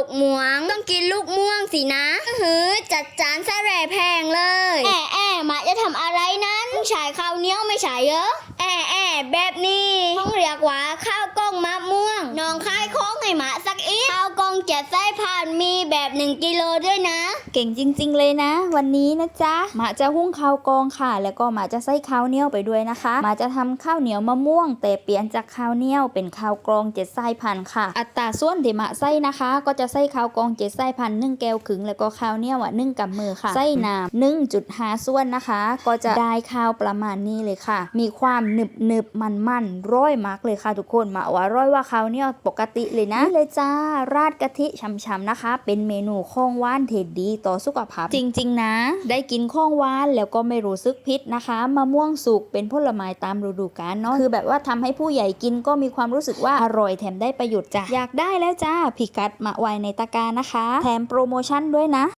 ลูกม่วง ต้องกินลูกม่วงสินะหือจัดจานซะแร่แพงเลยแอะแอะหมาจะทำอะไรนั้นฉายข้าวเหนียวไม่ใช่เหรอแอะแอะแบบนี้ต้องเรียกว่าข้าวกล้องมะม่วง น้องคายของให้หมาสักอีก ข้าวกล้องเจ็ดไส้ผ่านมีแบบหนึ่งกิโลด้วยนะ เก่งจริง ๆ เลยนะ วันนี้นะจ๊ะหมาจะหุ้งข้าวกองค่ะ แล้วก็หมาจะใส่ข้าวเหนียวไปด้วยนะคะหมาจะทำข้าวเหนียวมะม่วง แต่เปลี่ยนจากข้าวเหนียวเป็นข้าวกรองเจ็ดไส้พันค่ะ อัตราส่วนที่หมาใส่นะคะ ก็จะใส่ข้าวกรองเจ็ดไส้พันหนึ่งแก้วขึงแล้วก็ข้าวเหนียวอะนึ่งกำมือค่ะใส่น้ำหนึ่งจุดห้าส่วนนะคะ ก็จะได้ข้าวประมาณนี้เลยค่ะ มีความหนึบหนึบมันมันร้อยมากเลยค่ะทุกคนหมาว่าร้อยว่าข้าวเหนียวปกติเลยนะนี่เลยจ้าราดกะทิช้ำๆนะคะ เป็นเมนูข้องว่านเทดดีต่อสุขภาพ จริง ๆ นะ ได้กินข้องว่านแล้วก็ไม่รู้สึกพิษนะคะมะม่วงสุกเป็นผลไม้ตามฤดูกาลเนาะคือแบบว่าทำให้ผู้ใหญ่กินก็มีความรู้สึกว่าอร่อยแถมได้ประโยชน์จ้ะอยากได้แล้วจ้าพิกัดมาไวในตะกร้านะคะ แถมโปรโมชั่นด้วยนะ